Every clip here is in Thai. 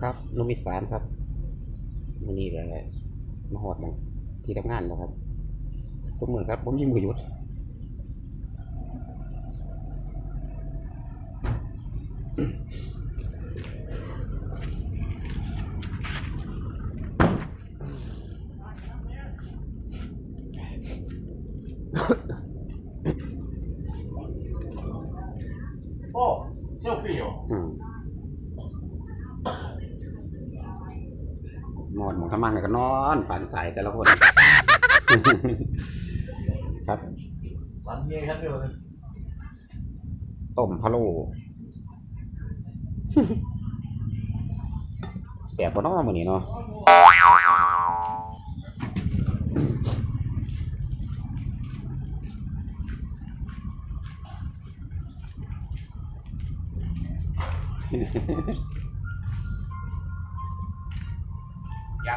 ครับนุมิสารครับวันนี้ก็มาหอดมังที่ทำงานนะครับสมมือครับผมยิงมือหยุด โอ้เซลฟี่เหรอ อืม นอนหมองทำมันก็นอนฝันตายแต่ละคน ครับร้านเฮียครับเดียวเลยต้มพะโล้เสียบปะเนาะมื้อนี้เนาะ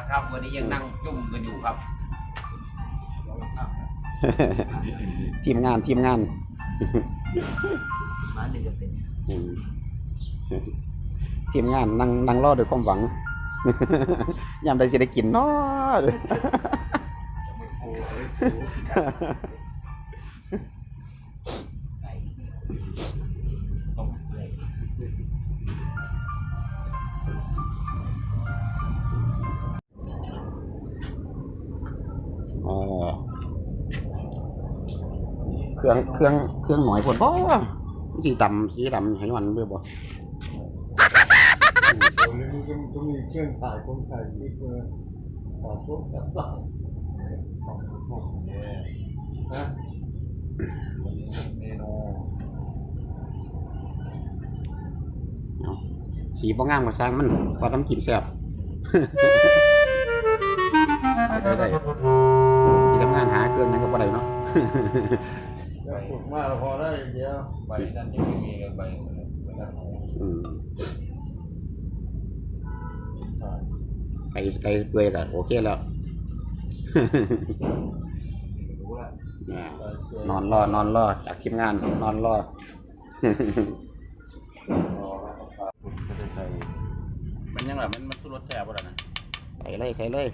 ครับ วันนี้ยังนั่งจุ่มกันอยู่ครับ ทีมงานทีมงานมาหนึ่งก็เป็นอืมทีมงานนั่งนั่งรอด้วยความหวังยามใดจะได้กินเนาะ อ๋อเครื่องเครื่องเครื่องหน่อยผลบ่สีดำสีดำให้มันด้วยบ่เดี๋ยวนี้มันจะมีเครื่องถ่ายคนถ่ายคลิปเลยถ่ายพวกแบบต่างของพวกเนี่ยนะเมนูเอาสีบ่งามก็สร้างมันว่าต้องกินแซ่บ ได้ได้ที่ทำงานหาเครื่องหยังก็บ่ได้เนาะจะฝึกมากแล้วพอได้อย่างเดียวใบนั่นยังไม่มีเลยใบใบนั่นอืมใช่ไก่ไก่เปื่อยก็โอเคแล้วรู้ละเนี่ยใช่เกลืนอนรอนอนรอจากทีมงานนอนรอรอแล้วก็ปลาผมจะได้ใส่มันยังไงมันมันสู้รสแซ่บบ่ล่ะนะใส่เลยใส่เลย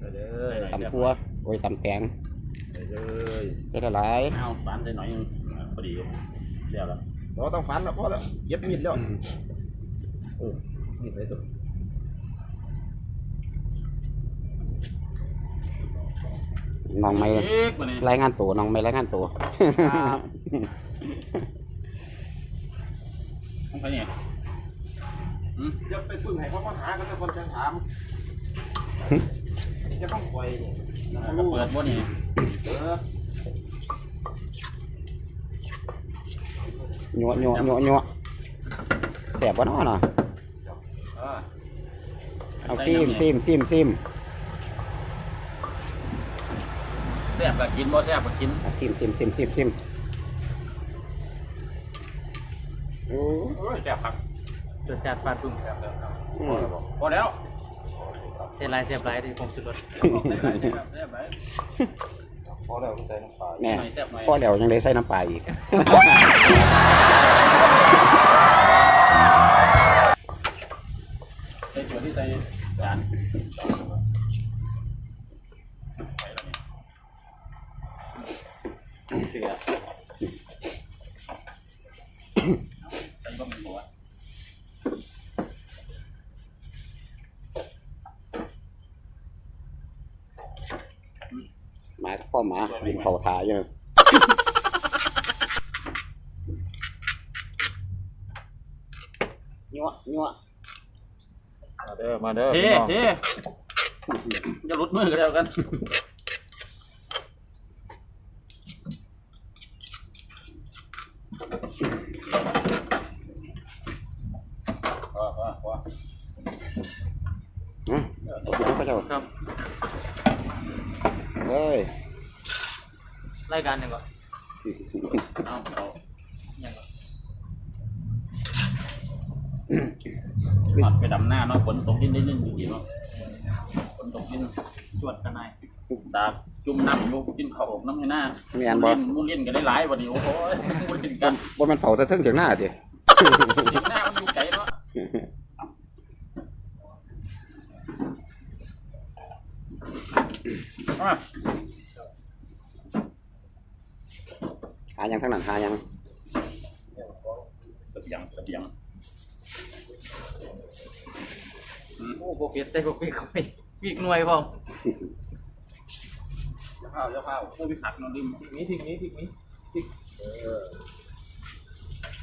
ใส่เลยตำทั่วโอ้ยตำแตงใส่เลยใส่ได้หลายเอาปานใส่หน่อยนึงอะพอดีเรียบแล้วเราต้องฟันแล้วพอแล้วเย็บมีดแล้วนี่ไปตัวน้องไม่เอ๊ะมาเนี่ยรายงานตัวน้องไม่รายงานตัวต้องไปเนี่ยอย่าไปพึ่งให้เขามาหากันแต่คนจะถาม จะต้องปล่อยเนี่ยแล้วกก็รู้เปิดบ่นี่เออยัวยัวยัวยัวแสบวะนาะเนาะเออเอาซิมซิมซิมซิมแซ่บก็กินบ่แซ่บก็กินเอาซิมซิมซิมซิมซิมโอ้ โอ้ยแซ่บครับจดจัดปลาดปึ้งแซ่บแล้วครับอืม พอแล้ว เสียลายเสียบลายที่ผมสุดรถใส่หลายแซ่บแซ่บไปพอแล้วใส่น้ำปลาแน่หน่อยแซ่บหน่อยพ่อแล้วยังได้ใส่น้ำปลาอีกใส่ตัวที่ใส่จานไปแล้วนี่เสือใส่บะหมี่หัว หมา พ่อหมายินเข่าทาอยู่ยัวยัวมาเด้อ มาเด้อเฮ้เฮ้จะหลุดมือกันแล้วกันพอพอพออืมเอาไปดูเขาเจ้าครับายการหนึ่งก่อนเองก่หมัดไปดำหน้าเนาะฝนตกนิดนิดนิดอยู่กี่เนาะฝนตกนิดนึงจวดกันหน่อยตาจุ่มน้ำอยู่กินเข่าวอน้ำให้หน้ามีอันบ่มูเล่นกันได้หลายวันนี้โอ้โหมูเล่นกันว่ามันเผาแต่ทึ่งถึงหน้าสิหน้ามันอยู่ไกลเนาะมาายังทั้งนั้นหายังเสบียงเสบียงโอ้โหเปลี่ยนใส่พวกพี่เขาไปพี่หน่วยพร้อมข้าวเจ้าข้าวผู้พิสักนอนดิมทีนี้ทีนี้ทีนี้เออ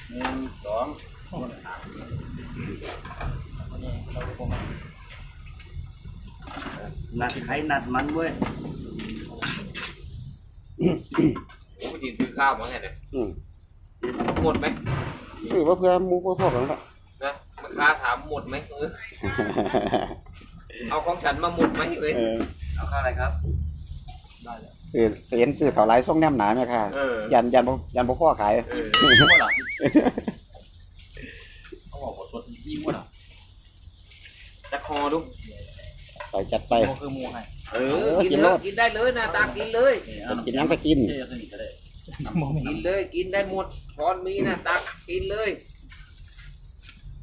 หนึ่งสองอันนี้เราดูผมมานัดใครนัดมันเว้ย ผมไปกินซื้อข้าวมาไงเนี่ยอืมหมดไหมคือว่าเพื่อหมูเพื่อพวกกันแล้วนะมันค้าถามหมดไหมเออเอาของฉันมาหมดไหมเว้ยเออเอาข้าวอะไรครับได้เลยซื้อเสียนซื้อเขาวหลายส่งแนมหนาไหมค่ะ เออยันยันบ่ยันบ่พ่อขาย เออมั่วหรอเขาบอกว่าสดยี่มั่วหรอจะคอดูไปจัดไป โมคือหมูให้เอเอออกินกินเลรยสกินได้เลยนะตากินเลย กินยังก็กิน เจ๊สนิทก็ได้โมมี กินเลยกินได้หมดช้อนมีนะตักกินเลย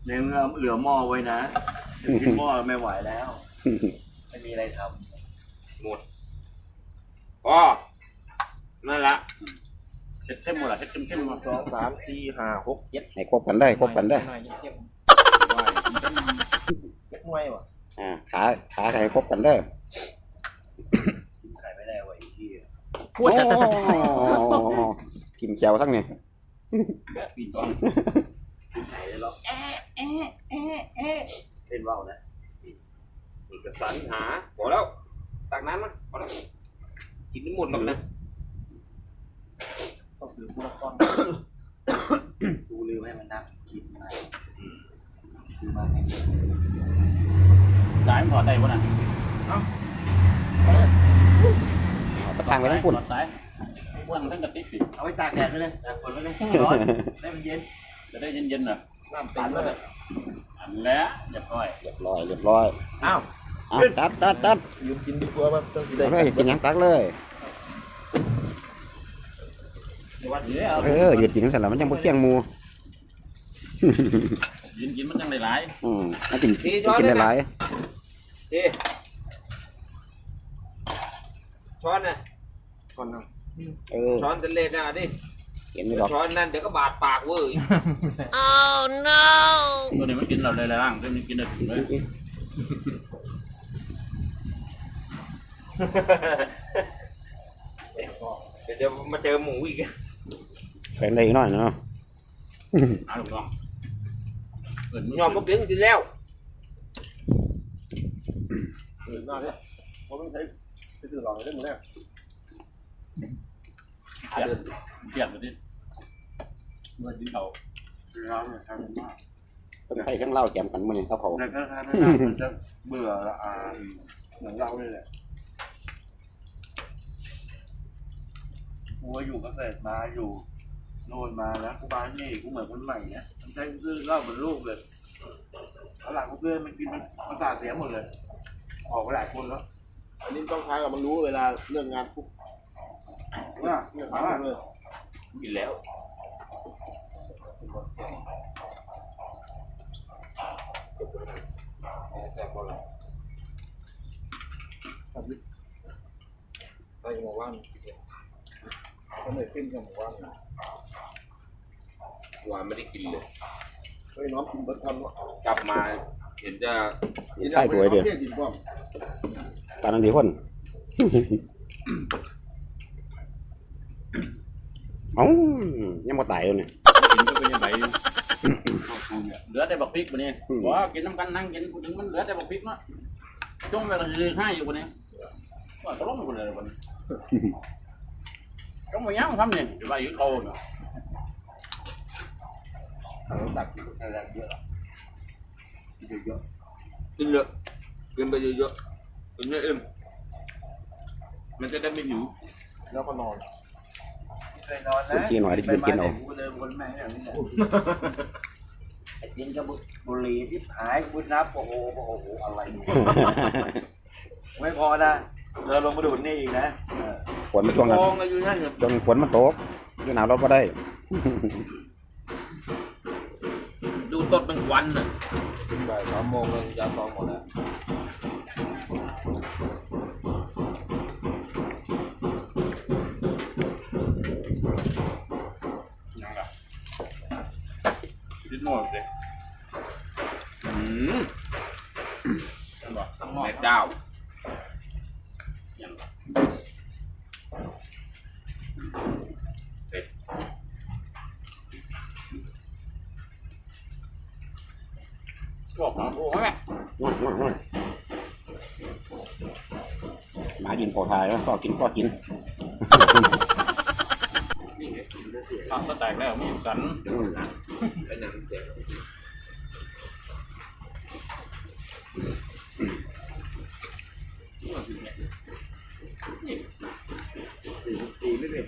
ในเมื่อเหลือหม้อไว้นะกินหม้อไม่ไหวแล้ว ไม่มีอะไรทหมดพอนั่นละเผ็ดเข้มหมดหรอเผ็ดเข้มเข้มมาสองสามสี่ห้าหกเจ็ดให้ครบกันได้ครบกันได้หน่อยเข้มเจ็ดหน่วยว่ะอ่าขาขาให้ครบกันได้ำกินไข่ไม่ได้ไว้อีกที่ โอ้กินแก้วทั้งนี้ปีนต้องกินไข่แล้วร้องเอ๊ะเอ๊ะเอ๊ะเอ๊ะเล่นว่าวนะเอกสารหาพอแล้วตักน้ำมาพอแล้วกินไม่หมดหรอกนะก็คือพวกก้อนกูลืมให้มันนั่งกินมาคือมาให้สายมันถอดได้ปะน่ะเอาไป ทางไปทั้งคุณถอดสายอ้วนทั้งกระติกสิเอาไว้ตากแดดไปเลยตากฝนไปเลยร้อนได้มันเย็น จะได้เย็นๆหน่อยน้ำเต็มเลยอันแล้วเรียบร้อย เรียบร้อย เรียบร้อย อ้าวเอาตัดตัดตัดยืมกินดีกว่ามันต้องตักเลยกินหยังตักเลยวันนี้เอาเออหยุดกินทั้งสันแล้วมันยังบ่เที่ยงหมูกินกินมันจังได้หลายอืมมันกินกินได้หลายเจ ช้อนนะก่อนนะเออช้อนจะเล่นนะดิเห็นไหมดอกช้อนนั่นเดี๋ยวก็บาดปากเว้ยตัวนี้มันกินเราเลยล่างตัวนี้กินได้ถึงเลยเดี๋ยวเดี๋ยวมาเจอหมูอีกแข็งได้อีกหน่อยเนาะหาลูกน้องเปิดยอมพวกเลี้ยงกินแล้วเออน่าเนี่ยผมต้องใช้ ใช้ตื่นหลอกได้หมดแล้วเปลี่ยนเปลี่ยนไปดิเมื่อที่เขาร้อนเลยครับมากเพิ่นให้ทั้งเหล้าแจมกันมื้อนี้เขาเขาแต่ก็ทานไม่ได้มันจะเบื่อละอาเหมือนเราเลยแหละกูว่าอยู่เกษตรมาอยู่โน่นมาแล้วกูมานี่กูเหมือนคนใหม่เนี่ยมันใช้ซื้อเหล้าเหมือนลูกเลยเอาหลังกูเพื่อนมันกินมันมันตาเสียหมดเลยออกไปหลายคนแล้ว อันนี้ต้องใช้กับมันรู้เวลาเรื่องงานปุ๊บว่าเรื่องถางามนว่าเลยกินแล้วไปหมู่บ้านก็เลยขึ้นกับหมู่บ้านหวานไม่ได้กินเลยเฮ้ยน้องกินเบิร์ดทันวะกลับมาเห็นจะกินไข่ถ้วยเด้อกินก่อน ตอนนั้นดีคนเอ้ายังบ่ตายอยู่นี่กินก็เป็นยังไงเหลือแต่บักพริกวันนี้ว่ากินน้ำกันนั่งกินกูถึงมันเหลือแต่บักพริกเนาะจ้องไปก็จะให้อยู่วันนี้ว่าตกลงกันเลยวันนี้จ้องไปยังทำเนี่ยจะไปยืนเขาเนาะเราตักอะไรเยอะเยอะกินเลยกินไปเยอะๆ กินเยอะๆมันจะได้ไม่หิวแล้วก็นอนเคยนอนนะกินหน่อยได้กินกินเอากูเลยคนแม่งอย่างนี้แหละไอ้กินกับบุหรี่ที่หายกูนับโอ้โหโอ้โหอะไรไม่พอนะเธอลงมาดูดนี่อีกนะฝนมันช่วงนั้นมองกันอยู่นั่นเนี่ยช่วงฝนมันตกอยู่หนาวรถบ่ได้ ดูต้นเป็นควันน่ะบ่ายสามโมงเลยยาซองหมดแล้ว หมดเลยอืมจังหวะข้างนอกแม่เจ้ายังบอกของโอ้ยง่ายง่ายง่ายหมากินโพทายแล้วก็กินก็กินทำก็แตกแล้วมีสัน อืม ไอ้หนังเจ็บตีไม่เป็น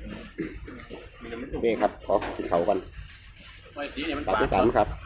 มีแต่ไม่จุกเบ้ครับขอกินเขากันไว้สีเนี่ยมันตัดปาด้วยดกันครับม